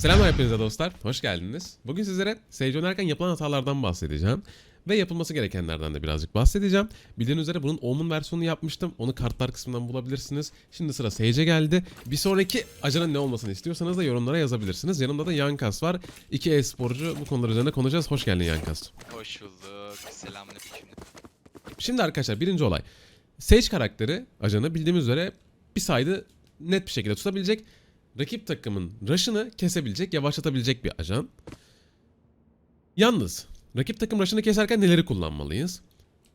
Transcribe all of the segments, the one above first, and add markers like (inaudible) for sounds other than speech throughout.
Selam hepinize dostlar. Hoş geldiniz. Bugün sizlere Sage oynarken yapılan hatalardan bahsedeceğim. Ve yapılması gerekenlerden de birazcık bahsedeceğim. Bildiğiniz üzere bunun Omen versiyonunu yapmıştım. Onu kartlar kısmından bulabilirsiniz. Şimdi sıra Sage'e geldi. Bir sonraki ajanın ne olmasını istiyorsanız da yorumlara yazabilirsiniz. Yanımda da Yankas var. İki e-sporcu bu konular üzerine konuşacağız. Hoş geldin Yankas. Hoş bulduk. Selamünaleyküm. Şimdi arkadaşlar birinci olay. Sage karakteri ajanı bildiğimiz üzere bir saydı net bir şekilde tutabilecek. Rakip takımın rush'ını kesebilecek, yavaşlatabilecek bir ajan. Yalnız rakip takım rush'ını keserken neleri kullanmalıyız?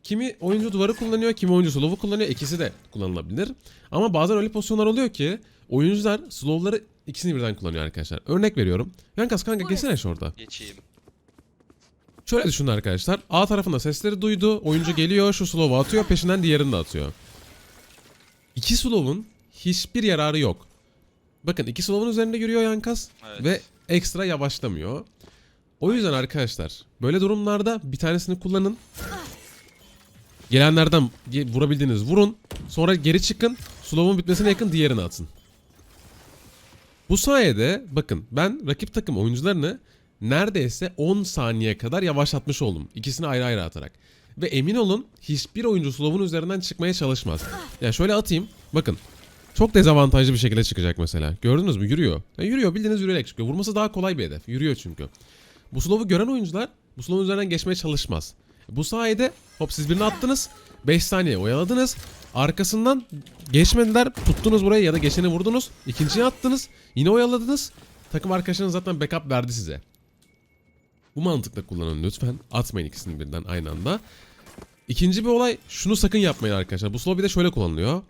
Kimi oyuncu duvarı kullanıyor, kimi oyuncu slow'u kullanıyor. İkisi de kullanılabilir. Ama bazen öyle pozisyonlar oluyor ki oyuncular slow'ları ikisini birden kullanıyor arkadaşlar. Örnek veriyorum. Yankas kanka geçsene şurada. Geçeyim. Şöyle düşünün arkadaşlar. A tarafında sesleri duydu. Oyuncu (laughs) geliyor. Şu slow'u atıyor. Peşinden diğerini de atıyor. İki slow'un hiçbir yararı yok. Bakın iki slow'un üzerinde yürüyor Yankas. Evet. Ve ekstra yavaşlamıyor. O yüzden arkadaşlar böyle durumlarda bir tanesini kullanın. Gelenlerden ge- vurabildiğiniz vurun. Sonra geri çıkın. Slow'un bitmesine yakın diğerini atın. Bu sayede bakın ben rakip takım oyuncularını neredeyse 10 saniye kadar yavaşlatmış oldum. İkisini ayrı ayrı atarak. Ve emin olun hiçbir oyuncu slow'un üzerinden çıkmaya çalışmaz. Ya şöyle atayım. Bakın. Çok dezavantajlı bir şekilde çıkacak mesela. Gördünüz mü? Yürüyor. Ya yürüyor bildiğiniz yürüyerek çıkıyor. Vurması daha kolay bir hedef. Yürüyor çünkü. Bu slow'u gören oyuncular bu slow'un üzerinden geçmeye çalışmaz. Bu sayede hop siz birini attınız. 5 saniye oyaladınız. Arkasından geçmediler. Tuttunuz burayı ya da geçeni vurdunuz. İkinciyi attınız. Yine oyaladınız. Takım arkadaşınız zaten backup verdi size. Bu mantıkla kullanın lütfen. Atmayın ikisini birden aynı anda. İkinci bir olay şunu sakın yapmayın arkadaşlar. Bu slow bir de şöyle kullanılıyor.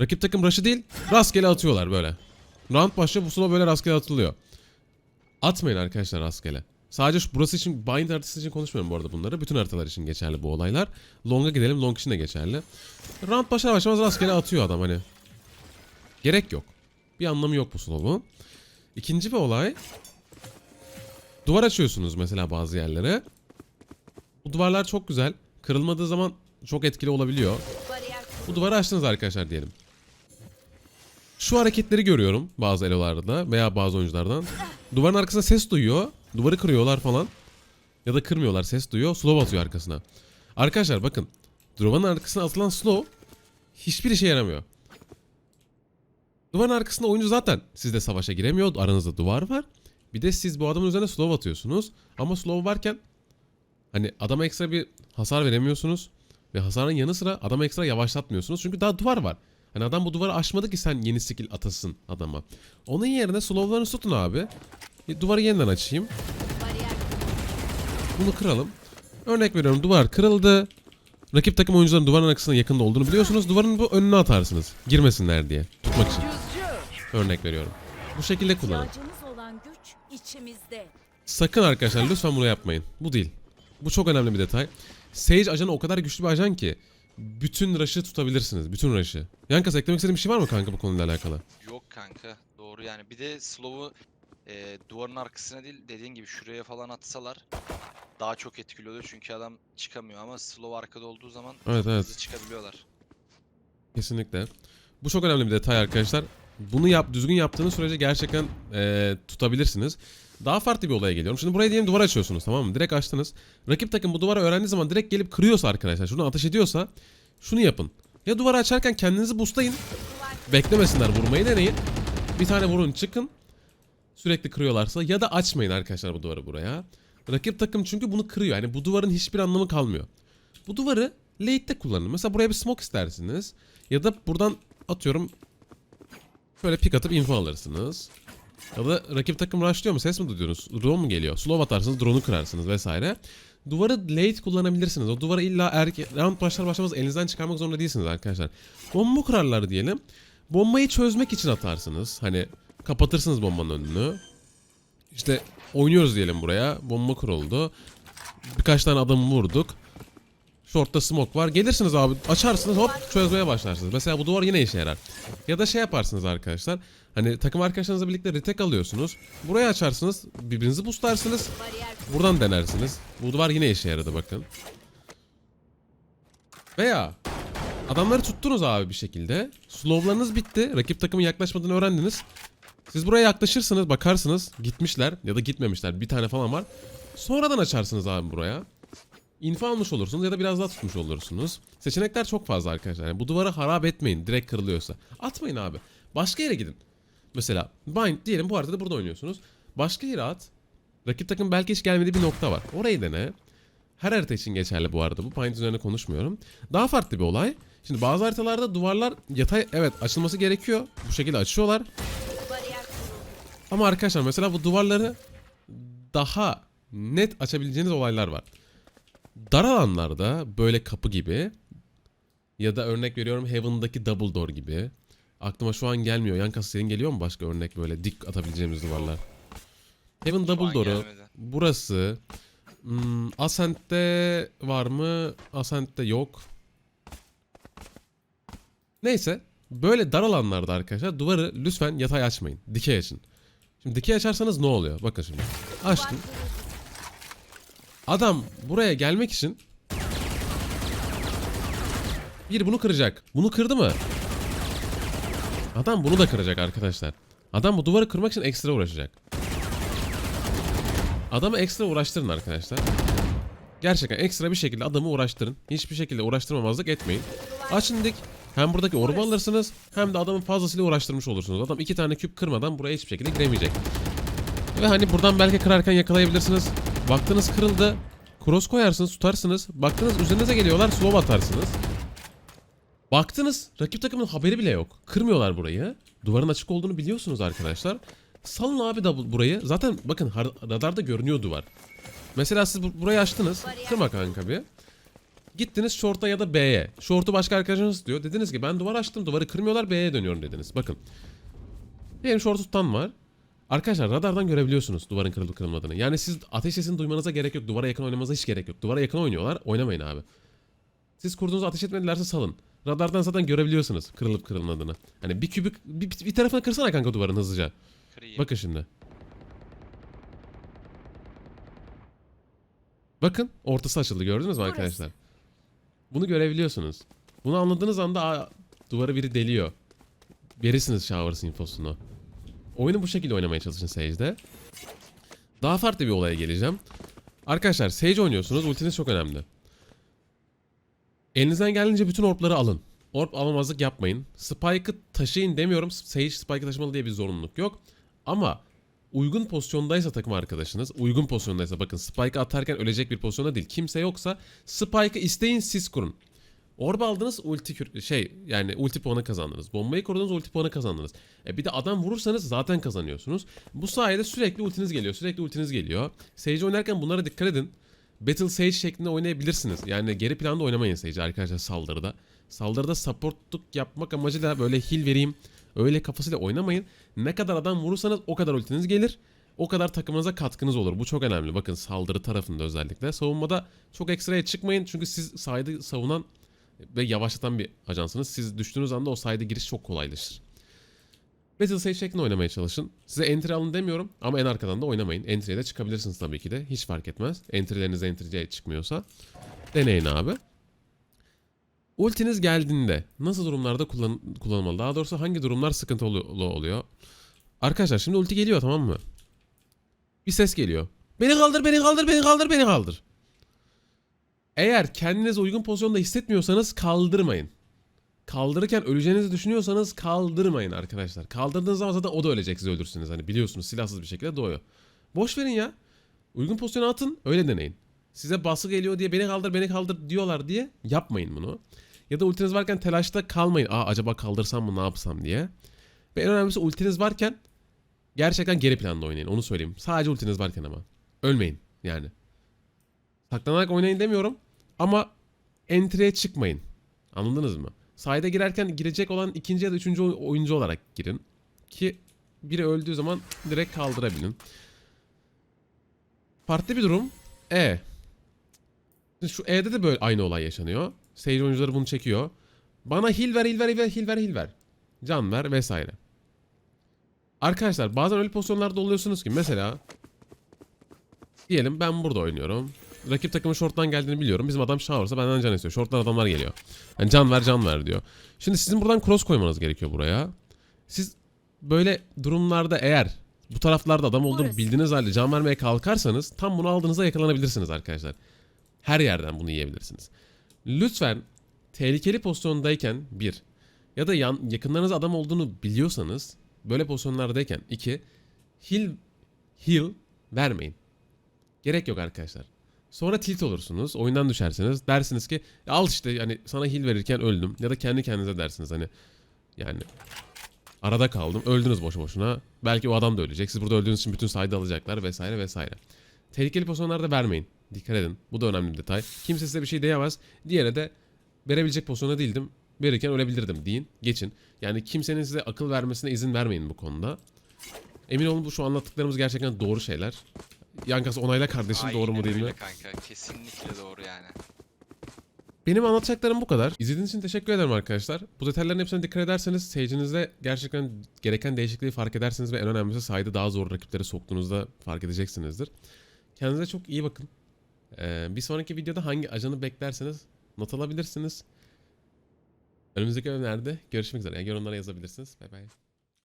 Rakip takım rush'ı değil rastgele atıyorlar böyle. Round başlıyor bu slow böyle rastgele atılıyor. Atmayın arkadaşlar rastgele. Sadece burası için bind haritası için konuşmuyorum bu arada bunları. Bütün haritalar için geçerli bu olaylar. Long'a gidelim long için de geçerli. Round başlar başlamaz rastgele atıyor adam hani. Gerek yok. Bir anlamı yok bu slow'un. İkinci bir olay. Duvar açıyorsunuz mesela bazı yerlere. Bu duvarlar çok güzel. Kırılmadığı zaman çok etkili olabiliyor. Bu duvarı açtınız arkadaşlar diyelim. Şu hareketleri görüyorum bazı elolarda veya bazı oyunculardan. Duvarın arkasına ses duyuyor. Duvarı kırıyorlar falan. Ya da kırmıyorlar ses duyuyor. Slow atıyor arkasına. Arkadaşlar bakın. Duvarın arkasına atılan slow hiçbir işe yaramıyor. Duvarın arkasında oyuncu zaten sizle savaşa giremiyor. Aranızda duvar var. Bir de siz bu adamın üzerine slow atıyorsunuz. Ama slow varken hani adama ekstra bir hasar veremiyorsunuz. Ve hasarın yanı sıra adama ekstra yavaşlatmıyorsunuz. Çünkü daha duvar var. Hani adam bu duvarı aşmadı ki sen yeni skill atasın adama. Onun yerine slowlarını tutun abi. Bir duvarı yeniden açayım. Bunu kıralım. Örnek veriyorum duvar kırıldı. Rakip takım oyuncuların duvarın arkasına yakında olduğunu biliyorsunuz. Duvarın bu önüne atarsınız. Girmesinler diye. Tutmak için. Örnek veriyorum. Bu şekilde kullanın. Sakın arkadaşlar lütfen bunu yapmayın. Bu değil. Bu çok önemli bir detay. Sage ajanı o kadar güçlü bir ajan ki bütün rush'ı tutabilirsiniz. Bütün rush'ı. Yankas eklemek istediğin bir şey var mı kanka bu konuyla alakalı? Yok kanka. Doğru yani. Bir de slow'u e, duvarın arkasına değil dediğin gibi şuraya falan atsalar daha çok etkili oluyor çünkü adam çıkamıyor ama slow arkada olduğu zaman Evet evet. hızlı çıkabiliyorlar. Kesinlikle. Bu çok önemli bir detay arkadaşlar. Bunu yap, düzgün yaptığınız sürece gerçekten eee, tutabilirsiniz. Daha farklı bir olaya geliyorum. Şimdi buraya diyelim duvar açıyorsunuz tamam mı? Direkt açtınız. Rakip takım bu duvarı öğrendiği zaman direkt gelip kırıyorsa arkadaşlar, şunu ateş ediyorsa şunu yapın. Ya duvarı açarken kendinizi boostlayın. Beklemesinler vurmayı deneyin. Bir tane vurun çıkın. Sürekli kırıyorlarsa ya da açmayın arkadaşlar bu duvarı buraya. Rakip takım çünkü bunu kırıyor. Yani bu duvarın hiçbir anlamı kalmıyor. Bu duvarı late'de kullanın. Mesela buraya bir smoke istersiniz. Ya da buradan atıyorum Böyle pik atıp info alırsınız. Ya da rakip takım rushlıyor mu? Ses mi duyuyorsunuz? Drone mu geliyor? Slow atarsınız, drone'u kırarsınız vesaire. Duvarı late kullanabilirsiniz. O duvarı illa erke round başlar başlamaz elinizden çıkarmak zorunda değilsiniz arkadaşlar. Bomba kurarlar diyelim. Bombayı çözmek için atarsınız. Hani kapatırsınız bombanın önünü. İşte oynuyoruz diyelim buraya. Bomba kuruldu. Birkaç tane adamı vurduk. Short'ta smoke var. Gelirsiniz abi açarsınız hop çözmeye başlarsınız. Mesela bu duvar yine işe yarar. Ya da şey yaparsınız arkadaşlar. Hani takım arkadaşlarınızla birlikte retake alıyorsunuz. Burayı açarsınız. Birbirinizi boostlarsınız. Bariyer Buradan denersiniz. Bu duvar yine işe yaradı bakın. Veya adamları tuttunuz abi bir şekilde. Slowlarınız bitti. Rakip takımın yaklaşmadığını öğrendiniz. Siz buraya yaklaşırsınız bakarsınız gitmişler ya da gitmemişler bir tane falan var. Sonradan açarsınız abi buraya. İnfo almış olursunuz ya da biraz daha tutmuş olursunuz. Seçenekler çok fazla arkadaşlar. Yani bu duvarı harap etmeyin direkt kırılıyorsa. Atmayın abi. Başka yere gidin. Mesela Bind diyelim bu haritada burada oynuyorsunuz. Başka yere at. Rakip takım belki hiç gelmediği bir nokta var. Orayı dene. Her harita için geçerli bu arada bu. Bind üzerine konuşmuyorum. Daha farklı bir olay. Şimdi bazı haritalarda duvarlar yatay evet açılması gerekiyor. Bu şekilde açıyorlar. Ama arkadaşlar mesela bu duvarları daha net açabileceğiniz olaylar var. Dar alanlarda böyle kapı gibi ya da örnek veriyorum Heaven'daki Double Door gibi. Aklıma şu an gelmiyor. Yan kasa senin geliyor mu başka örnek böyle dik atabileceğimiz duvarlar? Heaven Şu Double Door'u burası. Hmm, Ascent'te var mı? Ascent'te yok. Neyse. Böyle dar alanlarda arkadaşlar duvarı lütfen yatay açmayın. Dikey açın. Şimdi dikey açarsanız ne oluyor? Bakın şimdi. Açtım. Adam buraya gelmek için bir bunu kıracak. Bunu kırdı mı? Adam bunu da kıracak arkadaşlar. Adam bu duvarı kırmak için ekstra uğraşacak. Adamı ekstra uğraştırın arkadaşlar. Gerçekten ekstra bir şekilde adamı uğraştırın. Hiçbir şekilde uğraştırmamazlık etmeyin. Açın dik. Hem buradaki orbu alırsınız hem de adamın fazlasıyla uğraştırmış olursunuz. Adam iki tane küp kırmadan buraya hiçbir şekilde giremeyecek. Ve hani buradan belki kırarken yakalayabilirsiniz. Baktınız kırıldı. Cross koyarsınız, tutarsınız. Baktınız üzerinize geliyorlar, slow atarsınız. Baktınız rakip takımın haberi bile yok. Kırmıyorlar burayı. Duvarın açık olduğunu biliyorsunuz arkadaşlar. Salın abi da burayı. Zaten bakın radarda görünüyor duvar. Mesela siz bu- burayı açtınız. Kırma kanka bir. Gittiniz short'a ya da B'ye. Short'u başka arkadaşınız diyor. Dediniz ki ben duvar açtım duvarı kırmıyorlar B'ye dönüyorum dediniz. Bakın. Diyelim short'u tutan var. Arkadaşlar radardan görebiliyorsunuz duvarın kırılıp kırılmadığını. Yani siz ateş sesini duymanıza gerek yok. Duvara yakın oynamanıza hiç gerek yok. Duvara yakın oynuyorlar. Oynamayın abi. Siz kurduğunuz ateş etmedilerse salın. Radardan zaten görebiliyorsunuz kırılıp kırılmadığını. Hani bir kübük bir, bir tarafını kırsana kanka duvarın hızlıca. Kırayım. Bakın şimdi. Bakın ortası açıldı gördünüz mü arkadaşlar? Bunu görebiliyorsunuz. Bunu anladığınız anda aa, duvarı biri deliyor. Verirsiniz Showers infosunu. Oyunu bu şekilde oynamaya çalışın Sage'de. Daha farklı bir olaya geleceğim. Arkadaşlar Sage oynuyorsunuz. Ultiniz çok önemli. Elinizden geldiğince bütün orpları alın. Orp alamazlık yapmayın. Spike'ı taşıyın demiyorum. Sage Spike'ı taşımalı diye bir zorunluluk yok. Ama uygun pozisyondaysa takım arkadaşınız, uygun pozisyondaysa bakın Spike'ı atarken ölecek bir pozisyonda değil. Kimse yoksa Spike'ı isteyin siz kurun. Orb aldınız ulti şey yani ulti puanı kazandınız. Bombayı korudunuz ulti puanı kazandınız. E bir de adam vurursanız zaten kazanıyorsunuz. Bu sayede sürekli ultiniz geliyor. Sürekli ultiniz geliyor. Sage oynarken bunlara dikkat edin. Battle Sage şeklinde oynayabilirsiniz. Yani geri planda oynamayın Sage arkadaşlar saldırıda. Saldırıda supportluk yapmak amacıyla böyle heal vereyim. Öyle kafasıyla oynamayın. Ne kadar adam vurursanız o kadar ultiniz gelir. O kadar takımınıza katkınız olur. Bu çok önemli. Bakın saldırı tarafında özellikle. Savunmada çok ekstraya çıkmayın. Çünkü siz saydı savunan ve yavaşlatan bir ajansınız. Siz düştüğünüz anda o sayda giriş çok kolaylaşır. Battle şeklinde oynamaya çalışın. Size entry alın demiyorum ama en arkadan da oynamayın. Entry'e de çıkabilirsiniz tabii ki de. Hiç fark etmez. Entry'leriniz entry'ye çıkmıyorsa. Deneyin abi. Ultiniz geldiğinde nasıl durumlarda kullan kullanılmalı? Daha doğrusu hangi durumlar sıkıntılı oluyor? Arkadaşlar şimdi ulti geliyor tamam mı? Bir ses geliyor. Beni kaldır, beni kaldır, beni kaldır, beni kaldır. Eğer kendinizi uygun pozisyonda hissetmiyorsanız kaldırmayın. Kaldırırken öleceğinizi düşünüyorsanız kaldırmayın arkadaşlar. Kaldırdığınız zaman zaten o da ölecek siz ölürsünüz. Hani biliyorsunuz silahsız bir şekilde doğuyor. Boş verin ya. Uygun pozisyona atın öyle deneyin. Size baskı geliyor diye beni kaldır beni kaldır diyorlar diye yapmayın bunu. Ya da ultiniz varken telaşta kalmayın. Aa acaba kaldırsam mı ne yapsam diye. Ve en önemlisi ultiniz varken gerçekten geri planda oynayın onu söyleyeyim. Sadece ultiniz varken ama. Ölmeyin yani. Saklanarak oynayın demiyorum ama entry'e çıkmayın. Anladınız mı? Sayda girerken girecek olan ikinci ya da üçüncü oy- oyuncu olarak girin. Ki biri öldüğü zaman direkt kaldırabilin. Farklı bir durum. E. Şu E'de de böyle aynı olay yaşanıyor. Sage oyuncuları bunu çekiyor. Bana heal ver, heal ver, heal ver, heal ver, heal ver. Can ver vesaire. Arkadaşlar bazen öyle pozisyonlarda oluyorsunuz ki mesela diyelim ben burada oynuyorum. Rakip takımın short'tan geldiğini biliyorum. Bizim adam shower'sa benden can istiyor. Short'tan adamlar geliyor. Yani can ver can ver diyor. Şimdi sizin buradan cross koymanız gerekiyor buraya. Siz böyle durumlarda eğer bu taraflarda adam olduğunu bildiğiniz halde can vermeye kalkarsanız tam bunu aldığınızda yakalanabilirsiniz arkadaşlar. Her yerden bunu yiyebilirsiniz. Lütfen tehlikeli pozisyondayken bir ya da yan, yakınlarınızda adam olduğunu biliyorsanız böyle pozisyonlardayken iki heal, heal vermeyin. Gerek yok arkadaşlar. Sonra tilt olursunuz. Oyundan düşersiniz. Dersiniz ki "Ya al işte hani sana heal verirken öldüm. Ya da kendi kendinize dersiniz hani yani arada kaldım. Öldünüz boşu boşuna. Belki o adam da ölecek. Siz burada öldüğünüz için bütün saydı alacaklar vesaire vesaire. Tehlikeli pozisyonlarda vermeyin. Dikkat edin. Bu da önemli bir detay. Kimse size bir şey diyemez. Diğeri de verebilecek pozisyonda değildim. Verirken ölebilirdim deyin. Geçin. Yani kimsenin size akıl vermesine izin vermeyin bu konuda. Emin olun bu şu anlattıklarımız gerçekten doğru şeyler. Yankası onayla kardeşim doğru mu Aynen değil mi? kanka. Kesinlikle doğru yani. Benim anlatacaklarım bu kadar. İzlediğiniz için teşekkür ederim arkadaşlar. Bu detayların hepsine dikkat ederseniz seyircinizde gerçekten gereken değişikliği fark edersiniz ve en önemlisi sayede daha zor rakiplere soktuğunuzda fark edeceksinizdir. Kendinize çok iyi bakın. Ee, bir sonraki videoda hangi ajanı beklerseniz not alabilirsiniz. Önümüzdeki bölümlerde görüşmek üzere. Yani yorumlara yazabilirsiniz. Bay bay.